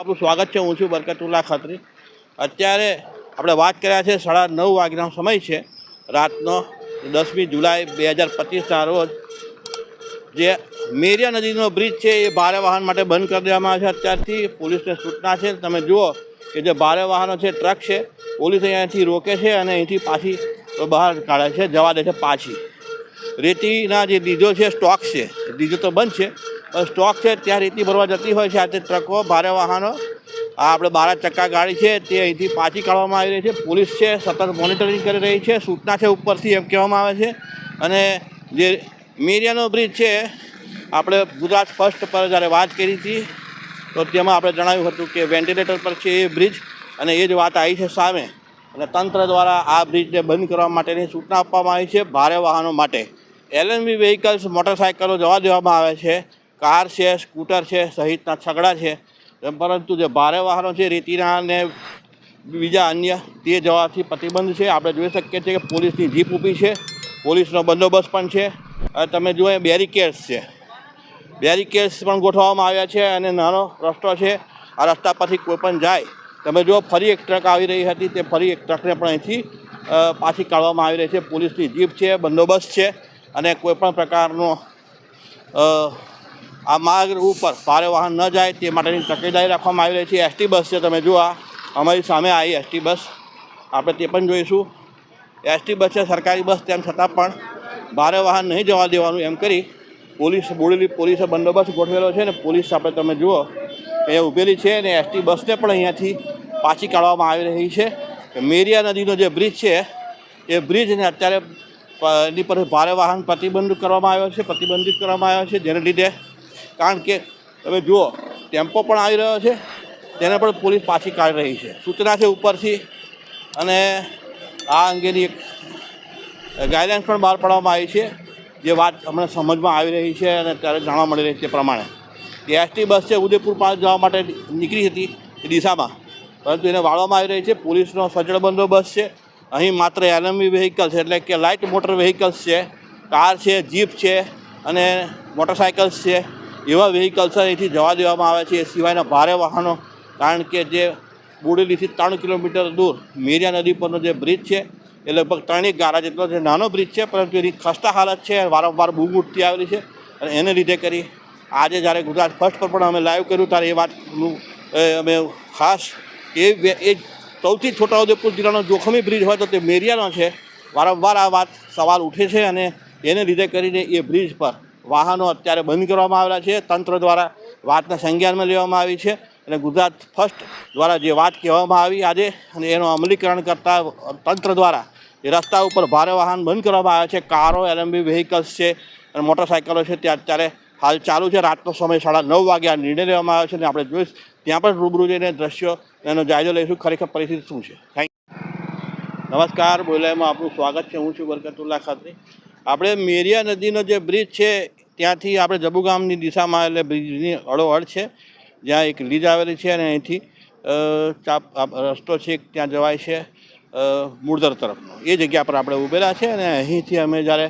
આપણું સ્વાગત છે, હું છું બરકતુલ્લા ખત્રી. અત્યારે આપણે વાત કર્યા છે, સાડા નવ વાગ્યાનો સમય છે. રાતનો દસમી જુલાઈ બે હજાર પચીસના રોજ. જે મેરિયા નદીનો બ્રિજ છે, એ ભારે વાહન માટે બંધ કરી દેવામાં આવે છે. અત્યારથી પોલીસને સૂચના છે, તમે જુઓ કે જે ભારે વાહનો છે, ટ્રક છે, પોલીસ અહીંયાથી રોકે છે અને અહીંથી પાછી બહાર કાઢે છે, જવા દે છે પાછી. રેતીના જે ડીજો છે, સ્ટોક છે ડીજો તો બંધ છે. સ્ટોક છે, ત્યાં રેતી ભરવા જતી હોય છે આ તે ટ્રકો ભારે વાહનો. આ આપણે બારા ચક્કા ગાડી છે, તે અહીંથી પાછી કાઢવામાં આવી રહી છે. પોલીસ છે, સતત મોનિટરિંગ કરી રહી છે, સૂચના છે ઉપરથી એમ કહેવામાં આવે છે. અને જે મેરિયાનો બ્રિજ છે, આપણે ગુજરાત ફર્સ્ટ પર જ્યારે વાત કરી હતી, તો તેમાં આપણે જણાવ્યું હતું કે વેન્ટિલેટર પર છે એ બ્રિજ, અને એ જ વાત આવી છે સામે. અને તંત્ર દ્વારા આ બ્રિજને બંધ કરવા માટેની સૂચના આપવામાં આવી છે, ભારે વાહનો માટે. એલએનબી વ્હીકલ્સ મોટરસાયકલો જવા દેવામાં આવે છે. કાર છે, સ્કૂટર છે, સહિતના છગડા છે. પરંતુ જે ભારે વાહનો છે, રેતીના અને બીજા અન્ય તે જવાથી પ્રતિબંધ છે. આપણે જોઈ શકીએ છીએ કે પોલીસની જીપ ઊભી છે. પોલીસનો બંદોબસ્ત પણ છે. અને તમે જુઓ એ બેરિકેડ્સ છે. બેરિકેડ્સ પણ ગોઠવવામાં આવ્યા છે અને નાનો રસ્તો છે. આ રસ્તા પરથી કોઈ પણ જાય. તમે જુઓ ફરી એક ટ્રક આવી રહી હતી. તે ફરી એક ટ્રકને પણ અહીંથી પાછી કાઢવામાં આવી રહી છે. પોલીસની જીપ છે, બંદોબસ્ત છે અને કોઈ પણ પ્રકારનો આ માર્ગ ઉપર ભારે વાહન ન જાય તે માટેની તકેદારી રાખવામાં આવી રહી છે. એસટી બસ છે, તમે જુઓ અમારી સામે આવી એસટી બસ. આપણે તે પણ જોઈશું. એસટી બસ છે, સરકારી બસ, તેમ છતાં પણ ભારે વાહન નહીં જવા દેવાનું એમ કરી પોલીસ, બોડેલી પોલીસે બંદોબસ્ત ગોઠવેલો છે ને પોલીસ આપણે તમે જુઓ એ ઊભેલી છે અને એસટી બસને પણ અહીંયાથી પાછી કાઢવામાં આવી રહી છે. મેરિયા નદીનો જે બ્રિજ છે, એ બ્રિજને અત્યારે એની પર ભારે વાહન પ્રતિબંધ કરવામાં આવ્યો છે, પ્રતિબંધિત કરવામાં આવ્યો છે. જેને લીધે કારણ કે તમે જુઓ, ટેમ્પો પણ આવી રહ્યો છે, તેને પણ પોલીસ પાછી કાઢી રહી છે. સૂચના છે ઉપરથી અને આ અંગેની એક ગાઈડલાઇન્સ પણ બહાર પાડવામાં આવી છે, જે વાત હમણાં સમજમાં આવી રહી છે અને ત્યારે જાણવા મળી રહી છે પ્રમાણે. એસટી બસ છે, ઉદયપુર પાસે જવા માટે નીકળી હતી એ દિશામાં. પરંતુ એને વાળવામાં આવી રહી છે, પોલીસનો સજ્જડ બંદોબસ્ત છે. અહીં માત્ર એલએમવી વ્હીકલ્સ એટલે કે લાઇટ મોટર વ્હીકલ્સ છે કાર છે જીપ છે અને મોટરસાયકલ્સ છે. એવા વ્હીકલ્સ અહીંથી જવા દેવામાં આવે છે. એ સિવાયના ભારે વાહનો, કારણ કે જે બોડેલીથી ત્રણ કિલોમીટર દૂર મેરિયા નદી પરનો જે બ્રિજ છે, એ લગભગ ત્રણેક ગારા જેટલો જે નાનો બ્રિજ છે, પરંતુ એની ખસ્તા હાલત છે વારંવાર બૂમ ઉઠતી આવેલી છે. અને એને લીધે કરી આજે જ્યારે ગુજરાત ફર્સ્ટ પર પણ અમે લાઈવ કર્યું, ત્યારે એ વાતનું અમે ખાસ એ એ સૌથી છોટાઉદેપુર જિલ્લાનો જોખમી બ્રિજ હોય તો તે મેરિયાનો છે. વારંવાર આ વાત સવાલ ઉઠે છે, અને એને લીધે કરીને એ બ્રિજ પર વાહનો અત્યારે બંધ કરવામાં આવેલા છે. તંત્ર દ્વારા વાતને સંજ્ઞાનમાં લેવામાં આવી છે અને ગુજરાત ફર્સ્ટ દ્વારા જે વાત કહેવામાં આવી આજે અને એનું અમલીકરણ કરતા તંત્ર દ્વારા એ રસ્તા ઉપર ભારે વાહન બંધ કરવામાં આવ્યા છે. કારો, એલએમબી વ્હીકલ્સ છે અને મોટરસાયકલો છે. તે અત્યારે હાલ ચાલુ છે. રાતનો સમય સાડા નવ વાગે આ નિર્ણય લેવામાં આવ્યો છે અને આપણે જોઈશ ત્યાં પણ રૂબરૂ જઈને દ્રશ્યો એનો જાયજો લઈશું. ખરેખર પરિસ્થિતિ શું છે? થેન્ક નમસ્કાર. બોલાયમાં આપનું સ્વાગત છે. હું છું બરકતુલ્લા ખાતરી. આપણે મેરિયા નદીનો જે બ્રિજ છે, ત્યાંથી આપણે જબુગામની દિશામાં, એટલે બ્રિજની અડોઅડ છે, જ્યાં એક લીજ આવેલી છે અને અહીંથી ચાપ રસ્તો છે ત્યાં જવાય છે મૂળદર તરફનો. એ જગ્યા પર આપણે ઊભેલા છે અને અહીંથી અમે જ્યારે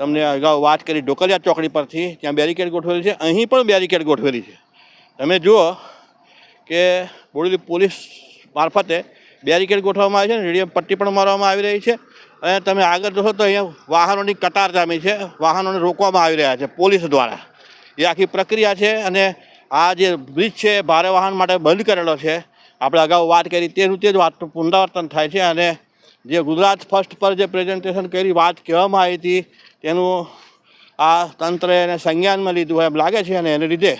તમને અગાઉ વાત કરી ઢોકલિયા ચોકડી પરથી, ત્યાં બેરિકેડ ગોઠવેલી છે. અહીં પણ બેરિકેડ ગોઠવેલી છે. તમે જુઓ કે બોડેલી પોલીસ મારફતે બેરિકેડ ગોઠવવામાં આવી છે ને રેડિયમ પટ્ટી પણ મારવામાં આવી રહી છે. અને તમે આગળ જોશો તો અહીંયા વાહનોની કતાર જામી છે. વાહનોને રોકવામાં આવી રહ્યા છે પોલીસ દ્વારા. એ આખી પ્રક્રિયા છે અને આ જે બ્રિજ છે ભારે વાહન માટે બંધ કરેલો છે. આપણે અગાઉ વાત કરી તે જ વાતનું પુનરાવર્તન થાય છે અને જે ગુજરાત ફર્સ્ટ પર જે પ્રેઝન્ટેશન કરી વાત કહેવામાં આવી હતી તેનું આ તંત્રએ એને સંજ્ઞાનમાં લીધું એમ લાગે છે અને એને લીધે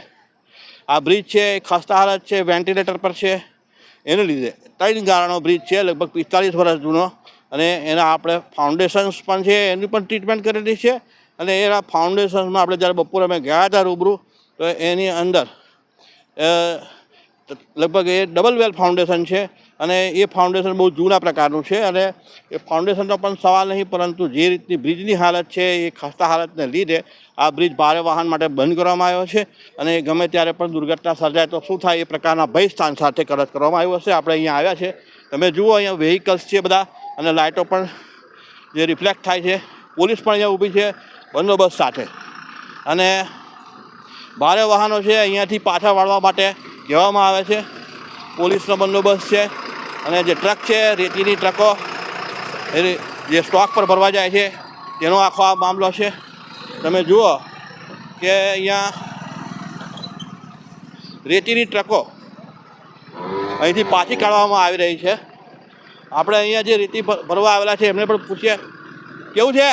આ બ્રિજ છે, એ ખસ્તા હાલત છે, વેન્ટિલેટર પર છે. એને લીધે. ત્રણ ગાળાનો બ્રિજ છે, લગભગ પિસ્તાલીસ વર્ષ જૂનો. અને એના આપણે ફાઉન્ડેશન્સ પણ છે, એની પણ ટ્રીટમેન્ટ કરેલી છે. અને એના ફાઉન્ડેશન્સમાં આપણે જ્યારે બપોરે અમે ગયા હતા રૂબરૂ, તો એની અંદર લગભગ એ ડબલ વેલ ફાઉન્ડેશન છે અને એ ફાઉન્ડેશન બહુ જૂના પ્રકારનું છે અને એ ફાઉન્ડેશનનો પણ સવાલ નહીં, પરંતુ જે રીતની બ્રિજની હાલત છે, એ ખસ્તા હાલતને લીધે આ બ્રિજ ભારે વાહન માટે બંધ કરવામાં આવ્યો છે. અને ગમે ત્યારે પણ દુર્ઘટના સર્જાય તો શું થાય, એ પ્રકારના ભય સ્થાન સાથે કરત કરવામાં આવ્યો છે આપણે અહીંયા આવ્યા છે. તમે જુઓ, અહીંયા વ્હીકલ્સ છે બધા. અને લાઇટો પણ જે રિફ્લેક્ટ થાય છે, પોલીસ પણ અહીંયા ઊભી છે, બંદોબસ્ત સાથે. અને ભારે વાહનો છે અહીંયાથી પાછા વાળવા માટે કહેવામાં આવે છે. પોલીસનો બંદોબસ્ત છે અને જે ટ્રક છે, રેતીની ટ્રકો, એ જે સ્ટોક પર ભરવા જાય છે, તેનો આખો આ મામલો છે. તમે જુઓ કે અહીંયા રેતીની ટ્રકો અહીંથી પાછી કાઢવામાં આવી રહી છે. આપણે અહીંયા જે રેતી ભર- ભરવા આવેલા છે એમને પણ પૂછીએ કેવું છે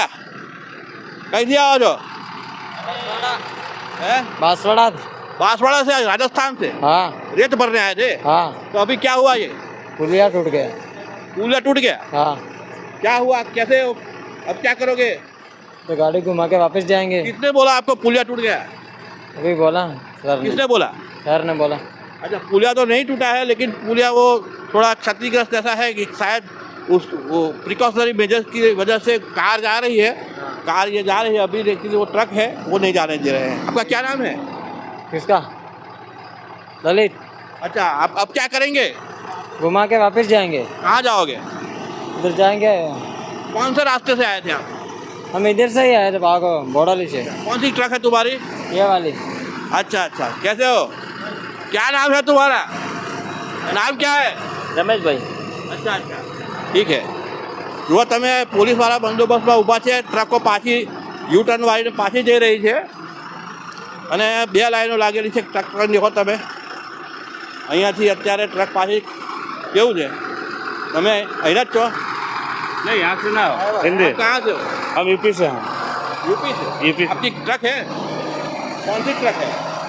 કઈથી આવો છો હે बांसवाड़ा बांसवाड़ा से राजस्थान से हाँ रेत भरने आए थे हाँ तो अभी क्या हुआ ये पुलिया टूट गया पुल टूट गया हाँ क्या हुआ कैसे हो अब क्या करोगे तो गाड़ी घुमा के वापस जाएंगे किसने बोला आपको पुलिया टूट गया अभी बोला सर ने किसने बोला सर ने बोला अच्छा पुलिया तो नहीं टूटा है लेकिन पुलिया वो थोड़ा क्षतिग्रस्त ऐसा है कि शायद उस वो प्रिकॉशनरी मेजर्स की वजह से कार जा रही है। कार ये जा रही है अभी लेकिन वो ट्रक है वो नहीं जाने दे रहे हैं। आपका क्या नाम है? किसका? ललित। अच्छा आप अब क्या करेंगे? घुमा के वापस जाएँगे। कहाँ जाओगे? इधर जाएँगे। कौन से रास्ते से आए थे आप? हम इधर से ही आए थे भागो बोड़ाली से। कौन सी ट्रक है तुम्हारी? ये वाली। अच्छा अच्छा कैसे हो? क्या नाम है तुम्हारा? नाम क्या है? रमेश भाई અચ્છા અચ્છા ઠીક હે જુઓ તમે પોલીસવાળા બંદોબસ્તમાં ઊભા છે ટ્રકો પાછી યુ ટર્ન વાળીને પાછી જઈ રહી છે અને બે લાઈનો લાગેલી છે ટ્રક દેખો તમે અહીંયાથી અત્યારે ટ્રક પાછી કેવું છે તમે અહીંયા જ છો नहीं यहाँ से ना हिंदी आप कहाँ से हो हम यूपी से हैं यूपी से यूपी से। आपकी ट्रक है कौन सी ट्रक है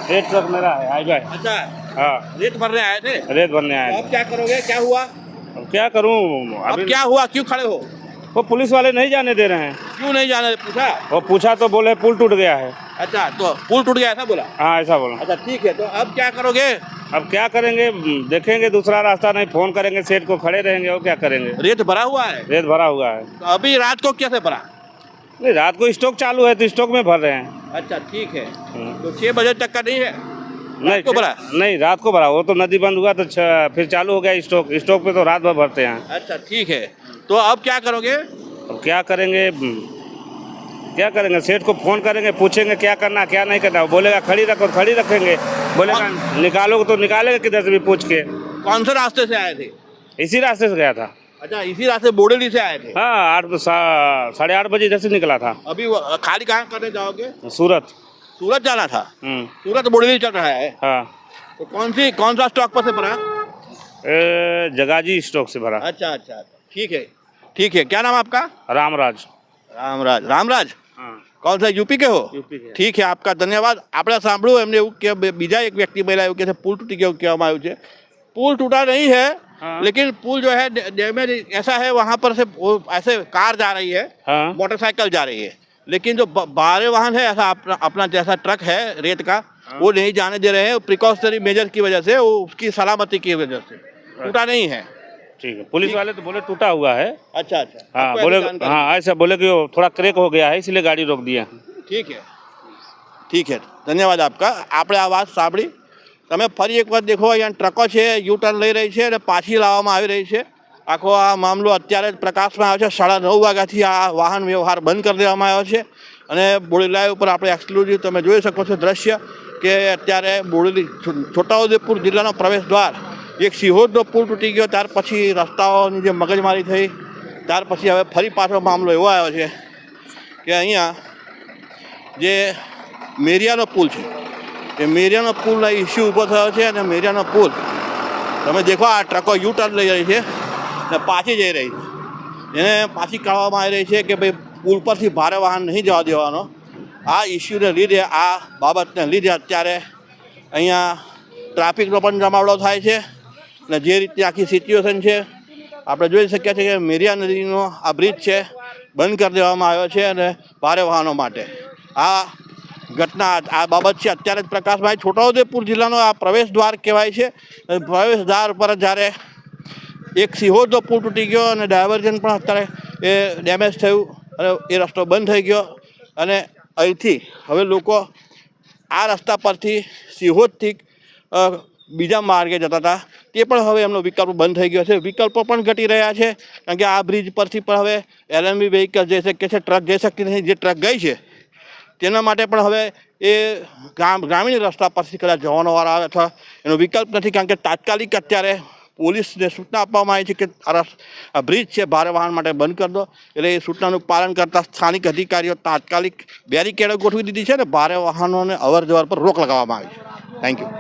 रेत ट्रक मेरा है आई गए अच्छा हाँ। रेत भरने आए थे? रेत भरने तो आए अब क्या करोगे? क्या हुआ? अब क्या करूँ? अब क्या हुआ? क्यों खड़े हो? वो पुलिस वाले नहीं जाने दे रहे हैं। क्यों नहीं जाने? पूछा? वो पूछा तो बोले पुल टूट गया है। अच्छा तो पुल टूट गया ऐसा बोला? हाँ ऐसा बोला। अच्छा ठीक है तो अब क्या करोगे? अब क्या करेंगे? देखेंगे दूसरा रास्ता नहीं फ़ोन करेंगे सेठ को खड़े रहेंगे और क्या करेंगे? रेत भरा हुआ है? रेत भरा हुआ है। तो अभी रात को कैसे भरा? नहीं रात को स्टॉक चालू है तो स्टॉक में भर रहे हैं। अच्छा ठीक है। हम्म। तो छह बजे तक का नहीं है? नहीं को भरा? नहीं रात को भरा। वो तो नदी बंद हुआ तो फिर चालू हो गया स्टॉक। स्टॉक पे तो रात भर भरते हैं। अच्छा ठीक है। तो अब क्या करोगे? अब क्या करेंगे? हम्म, क्या करेंगे? सेठ को फ़ोन करेंगे पूछेंगे क्या करना क्या नहीं करना। बोलेगा खड़ी रखो खड़ी रखेंगे। बोलेगा निकालोगे तो निकालेगा किधर से भी पूछ के। कौन से रास्ते से आए थे? इसी रास्ते से गया था। अच्छा इसी रास्ते बोडेली से आए थे? हाँ आठ साढ़े आठ बजे इधर से निकला था। अभी खाली कहाँ करने जाओगे? सूरत। सूरत जाना था हम्म, सूरत बोडेली चल रहा है हाँ तो कौन सी कौन सा स्टॉक पर से भरा ए, जगाजी स्टॉक से भरा अच्छा अच्छा अच्छा। ठीक है ठीक है क्या नाम आपका रामराज રામરાજ રામરાજ हाँ કોણ છે યુપી કે હો યુપી કે. ઠીક છે આપકા ધન્યવાદ આપણે સાંભળ્યું એમને એવું કે બે- બીજા એક વ્યક્તિ બોલ્યા એવું કે છે પુલ टूट गया કહેવામાં આવ્યું છે पुल टूटा नहीं है हाँ। लेकिन पुल जो है डै- डैमेज ऐसा है वहाँ पर से वो ऐसे कार जा रही है हाँ मोटरसाइकिल जा रही है लेकिन जो ब- बाहरी वाहन है ऐसा अपना अपना जैसा ट्रक है रेत का वो नहीं जाने दे रहे हैं प्रिकॉशनरी मेजर की वजह से वो उसकी सलामती की वजह से टूटा नहीं है ठीक है पुलिस वाले तो बोले टूटा हुआ है अच्छा अच्छा हाँ आपको ऐसी बोले जानकारी? हाँ ऐसा बोले कि वो थोड़ा क्रेक हो गया है इसलिए गाड़ी रोक दिया ઠીક છે ઠીક છે ધન્યવાદ આપકા આપણે આ વાત સાંભળી તમે ફરી એકવાર દેખો અહીંયા ટ્રકો છે યુ ટર્ન લઈ રહી છે અને પાછી લાવવામાં આવી રહી છે આખો આ મામલો અત્યારે જ પ્રકાશમાં આવ્યો છે. સાડા નવ વાગ્યાથી આ વાહન વ્યવહાર બંધ કરી દેવામાં આવ્યો છે. અને બોડી લાઈવ ઉપર આપણે એક્સક્લુઝિવ તમે જોઈ શકો છો દ્રશ્ય કે અત્યારે બોડેલી છોટાઉદેપુર જિલ્લાનો પ્રવેશ દ્વાર એક સિહોરનો પુલ તૂટી ગયો. ત્યાર પછી રસ્તાઓની જે મગજમારી થઈ, ત્યાર પછી હવે ફરી પાછો મામલો એવો આવ્યો છે કે અહીંયા જે મેરિયાનો પુલ છે, એ મેરિયાનો પુલનો ઇસ્યુ ઊભો થયો છે અને મેરિયાનો પુલ, તમે દેખો આ ટ્રકો યુ ટર્ન લઈ રહી છે. ને પાછી જઈ રહી એને પાછી કાઢવામાં આવી રહી છે કે ભાઈ, પુલ પરથી ભારે વાહન નહીં જવા દેવાનો. આ ઇસ્યુને લીધે, આ બાબતને લીધે અત્યારે અહીંયા ટ્રાફિકનો પણ જમાવડો થાય છે અને જે રીતની આખી સિચ્યુએશન છે, આપણે જોઈ શકીએ છીએ કે મેરિયા નદીનો આ બ્રિજ છે, બંધ કરી દેવામાં આવ્યો છે અને ભારે વાહનો માટે. આ ઘટના, આ બાબત છે અત્યારે જ પ્રકાશભાઈ છોટાઉદેપુર જિલ્લાનો આ પ્રવેશ દ્વાર કહેવાય છે. પ્રવેશ દ્વાર પર જ્યારે એક સિહોરનો પુલ તૂટી ગયો અને ડાયવર્ઝન પણ અત્યારે એ ડેમેજ થયું અને એ રસ્તો બંધ થઈ ગયો. અને અહીંથી હવે લોકો આ રસ્તા પરથી સિહોરથી બીજા માર્ગે જતા હતા. તે પણ હવે એમનો વિકલ્પ બંધ થઈ ગયો છે. વિકલ્પો પણ ઘટી રહ્યા છે. કારણ કે આ બ્રિજ પરથી પણ હવે એલએમબી વ્હીકલ જઈ શકે છે, ટ્રક જઈ શકતી નથી જે ટ્રક ગઈ છે, તેના માટે પણ હવે એ ગ્રામીણ રસ્તા પરથી કદાચ જવાનો વાર આવે અથવા એનો વિકલ્પ નથી. કારણ કે તાત્કાલિક અત્યારે પોલીસને સૂચના આપવામાં આવી છે કે આ બ્રિજ છે, ભારે વાહન માટે બંધ કરી દો. એટલે એ સૂચનાનું પાલન કરતા સ્થાનિક અધિકારીઓ તાત્કાલિક બેરિકેડો ગોઠવી દીધી છે અને ભારે વાહનોને અવર પર રોક લગાવવામાં આવી છે. Thank you